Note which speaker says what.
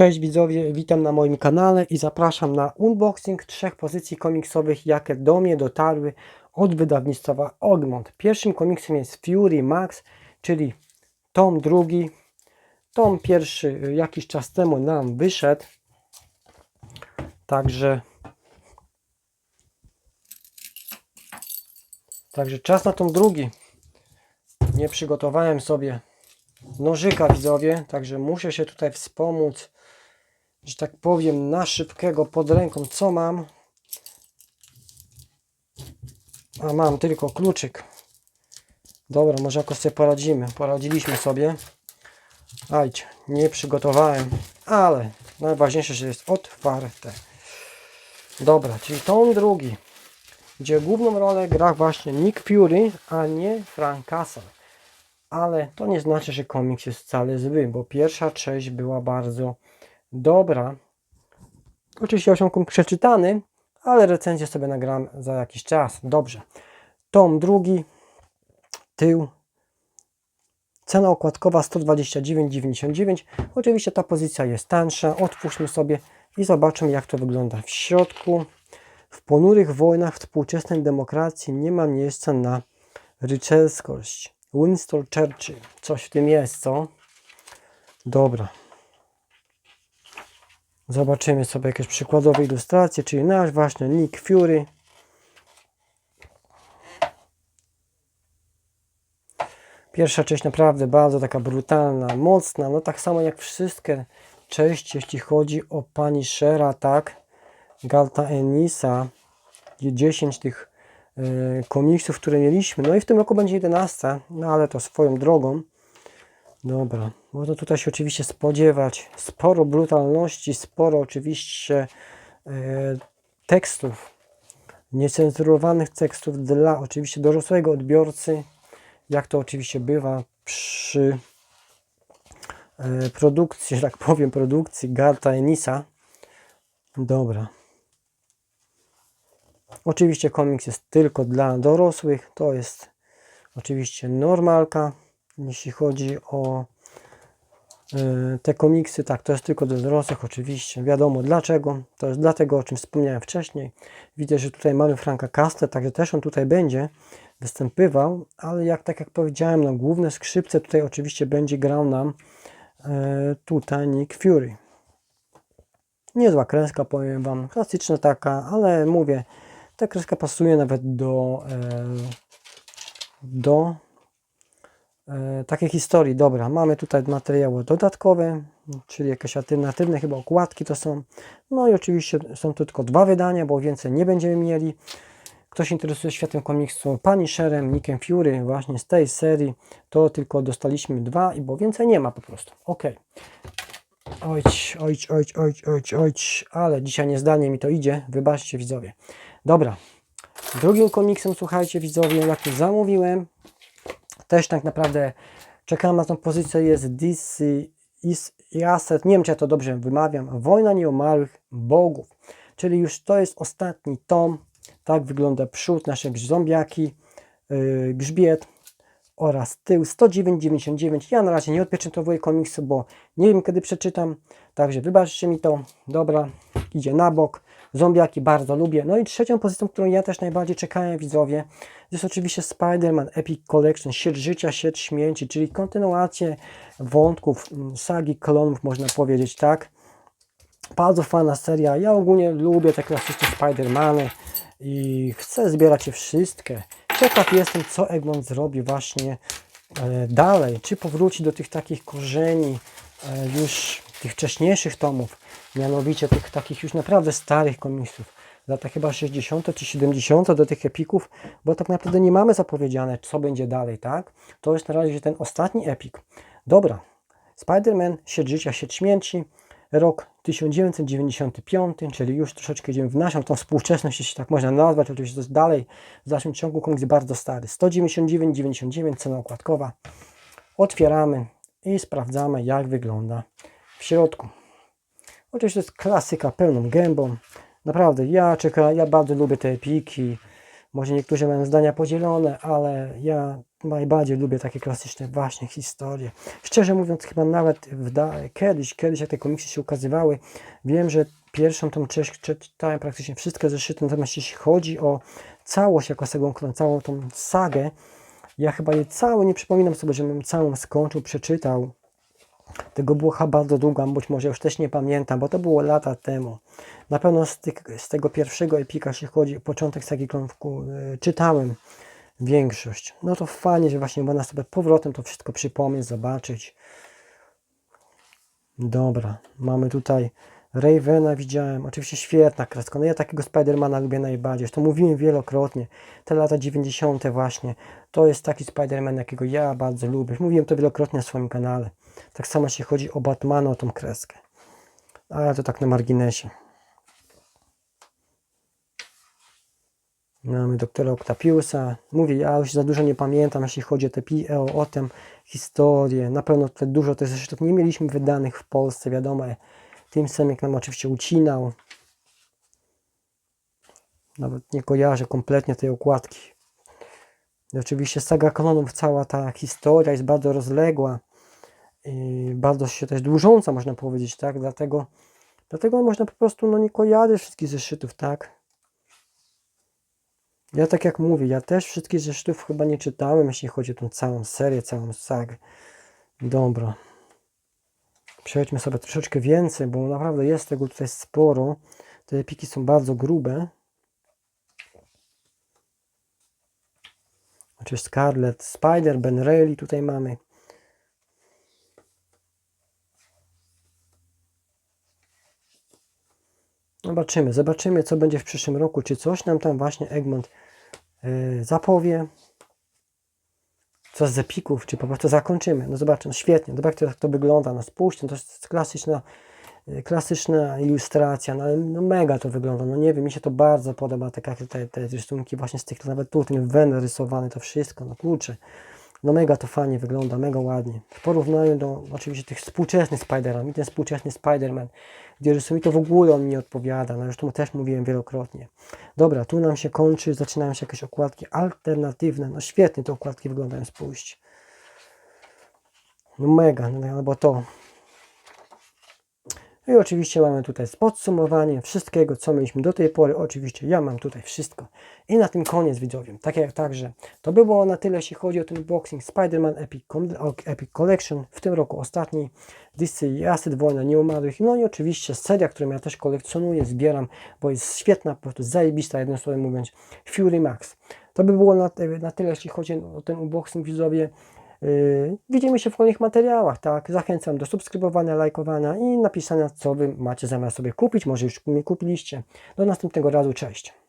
Speaker 1: Cześć widzowie, witam na moim kanale i zapraszam na unboxing trzech pozycji komiksowych, jakie do mnie dotarły od wydawnictwa Ogmont. Pierwszym komiksem jest Fury Max, czyli tom drugi. Tom pierwszy y, jakiś czas temu nam wyszedł. Także Także czas na tom drugi. Nie przygotowałem sobie nożyka widzowie, także muszę się tutaj wspomóc, że tak powiem, na szybkiego pod ręką, co mam. A mam tylko kluczyk. Dobra, może jakoś sobie poradzimy. Poradziliśmy sobie. Ajcie, nie przygotowałem, ale najważniejsze, że jest otwarte. Dobra, czyli tom drugi, gdzie główną rolę gra właśnie Nick Fury, a nie Frank Castle ale to nie znaczy, że komiks jest wcale zły, bo pierwsza część była bardzo dobra. Oczywiście osiągłem przeczytany, ale recenzję sobie nagram za jakiś czas. Dobrze. Tom drugi, tył. Cena okładkowa 129,99. Oczywiście ta pozycja jest tansza. Otwórzmy sobie i zobaczymy jak to wygląda w środku. W ponurych wojnach współczesnej demokracji nie ma miejsca na rycerskość. Winston Churchill. Coś w tym jest, co? Dobra. Zobaczymy sobie jakieś przykładowe ilustracje, czyli nasz właśnie Nick Fury. Pierwsza część naprawdę bardzo taka brutalna, mocna, no tak samo jak wszystkie części, jeśli chodzi o pani Shera, tak? Galta Enisa, 10 tych y, komiksów, które mieliśmy. No i w tym roku będzie 11, no ale to swoją drogą. Dobra, można tutaj się oczywiście spodziewać sporo brutalności, sporo oczywiście y, tekstów, niecenzurowanych tekstów dla oczywiście dorosłego odbiorcy, jak to oczywiście bywa przy y, produkcji, że tak powiem, produkcji Garta Enisa. Dobra. Oczywiście komiks jest tylko dla dorosłych. To jest oczywiście normalka. Jeśli chodzi o y, te komiksy, tak, to jest tylko dla dorosłych, oczywiście. Wiadomo dlaczego. To jest dlatego, o czym wspomniałem wcześniej. Widzę, że tutaj mamy Franka Castle, także też on tutaj będzie występywał, ale jak tak jak powiedziałem, no, główne skrzypce tutaj oczywiście będzie grał nam y, tutaj Nick Fury. Niezła kreska, powiem Wam, klasyczna taka, ale mówię, ta kreska pasuje nawet do, e, do e, takiej historii. Dobra, mamy tutaj materiały dodatkowe, czyli jakieś alternatywne chyba okładki to są. No i oczywiście są tu tylko dwa wydania, bo więcej nie będziemy mieli. Ktoś się interesuje światem komiksu Punisherem, Nickiem Fury, właśnie z tej serii, to tylko dostaliśmy dwa, bo więcej nie ma po prostu. Ok. Ojć, ojć, ojć, ojć, ojć, ale dzisiaj niezdalnie mi to idzie, wybaczcie widzowie. Dobra, drugim komiksem, słuchajcie widzowie, jak już zamówiłem, też tak naprawdę czekam na tą pozycję, jest DC is Asset, nie wiem czy ja to dobrze wymawiam, Wojna Nieumarłych Bogów, czyli już to jest ostatni tom, tak wygląda przód, nasze zombiaki, yy, grzbiet oraz tył. 109,99. Ja na razie nie odpieczętowuję komiksu, bo nie wiem kiedy przeczytam, także wybaczcie mi to. Dobra, idzie na bok. Zombiaki bardzo lubię. No i trzecią pozycją, którą ja też najbardziej czekałem, widzowie, jest oczywiście Spider-Man Epic Collection, Sieć Życia, Sieć Śmierci, czyli kontynuację wątków mm, sagi klonów, można powiedzieć, tak? Bardzo fajna seria. Ja ogólnie lubię te klasyczne Spider-Many i chcę zbierać je wszystkie. Ciekaw jestem, co Egmont zrobi właśnie e, dalej. Czy powróci do tych takich korzeni e, już tych wcześniejszych tomów, mianowicie tych takich już naprawdę starych komiksów, lata chyba 60. czy 70. do tych epików, bo tak naprawdę nie mamy zapowiedziane, co będzie dalej, tak? To jest na razie ten ostatni epik. Dobra, Spider-Man, Sieć Życia, Sieć Śmierci, rok 1995, czyli już troszeczkę idziemy w naszą tą współczesność, jeśli tak można nazwać, oczywiście to jest dalej w dalszym ciągu komiks bardzo stary. 199,99 cena okładkowa. Otwieramy i sprawdzamy jak wygląda w środku. Oczywiście to jest klasyka pełną gębą. Naprawdę, ja czekam, ja bardzo lubię te epiki. Może niektórzy mają zdania podzielone, ale ja najbardziej lubię takie klasyczne właśnie historie. Szczerze mówiąc, chyba nawet kiedyś, kiedyś jak te komiksy się ukazywały, wiem, że pierwszą tą część czytałem praktycznie wszystkie zeszyty, natomiast jeśli chodzi o całość jako Segą Klon, całą tą sagę, ja chyba jej całą nie przypominam sobie, żebym całą skończył, przeczytał. Tego było chyba bardzo długo, być może już też nie pamiętam, bo to było lata temu. Na pewno z, tych, z tego pierwszego epika, jeśli chodzi o początek Sagi Klonów, y, czytałem większość. No to fajnie, że właśnie można sobie powrotem to wszystko przypomnieć, zobaczyć. Dobra, mamy tutaj Ravena widziałem, oczywiście świetna kreska. No ja takiego Spidermana lubię najbardziej, to mówiłem wielokrotnie. Te lata 90. właśnie, to jest taki Spiderman, jakiego ja bardzo lubię. Mówiłem to wielokrotnie na swoim kanale. Tak samo jeśli chodzi o Batmana, o tą kreskę. Ale to tak na marginesie. Mamy doktora Octapiusa. Mówię, ja już za dużo nie pamiętam, jeśli chodzi o te pi- o, tę historię. Na pewno tutaj dużo tych zeszytów nie mieliśmy wydanych w Polsce, wiadomo. Tym Semek nam oczywiście ucinał. Nawet nie kojarzę kompletnie tej okładki. I oczywiście saga klonów, cała ta historia jest bardzo rozległa bardzo się też dłużąca, można powiedzieć, tak? Dlatego, dlatego można po prostu no, nie kojarzyć wszystkich zeszytów, tak? Ja tak jak mówię, ja też wszystkich zeszytów chyba nie czytałem, jeśli chodzi o tą całą serię, całą sagę. Dobra. Przejdźmy sobie troszeczkę więcej, bo naprawdę jest tego tutaj sporo. Te epiki są bardzo grube. Oczywiście Scarlet Spider, Ben Reilly tutaj mamy. Zobaczymy, zobaczymy co będzie w przyszłym roku, czy coś nam tam właśnie Egmont yy, zapowie. Co z epików, czy po prostu zakończymy. No zobaczmy, no świetnie, zobaczcie jak to wygląda, no spójrzcie, no to jest klasyczna, yy, klasyczna ilustracja, no, no mega to wygląda, no nie wiem, mi się to bardzo podoba, jak te, te rysunki właśnie z tych, nawet tu, ten wen rysowany, to wszystko, no kurczę. No mega to fajnie wygląda, mega ładnie. W porównaniu do oczywiście tych współczesnych Spiderman, mi ten współczesny Spiderman, gdzie to w ogóle on nie odpowiada, no to też mówiłem wielokrotnie. Dobra, tu nam się kończy, zaczynają się jakieś okładki alternatywne, no świetnie te okładki wyglądają, spójrzcie. No mega, no bo to. I oczywiście mamy tutaj podsumowanie wszystkiego, co mieliśmy do tej pory. Oczywiście ja mam tutaj wszystko. I na tym koniec widzowie. Tak jak także to by było na tyle, jeśli chodzi o ten unboxing Spider-Man Epic, Epic Collection. W tym roku ostatni DC i Acid Wojna Nieumarłych. No i oczywiście seria, którą ja też kolekcjonuję, zbieram, bo jest świetna, po prostu zajebista, jednym słowem mówiąc, Fury Max. To by było na, na tyle, jeśli chodzi o ten unboxing widzowie. Yy, widzimy się w kolejnych materiałach, tak? Zachęcam do subskrybowania, lajkowania i napisania, co Wy macie zamiar sobie kupić. Może już mi kupiliście. Do następnego razu, cześć.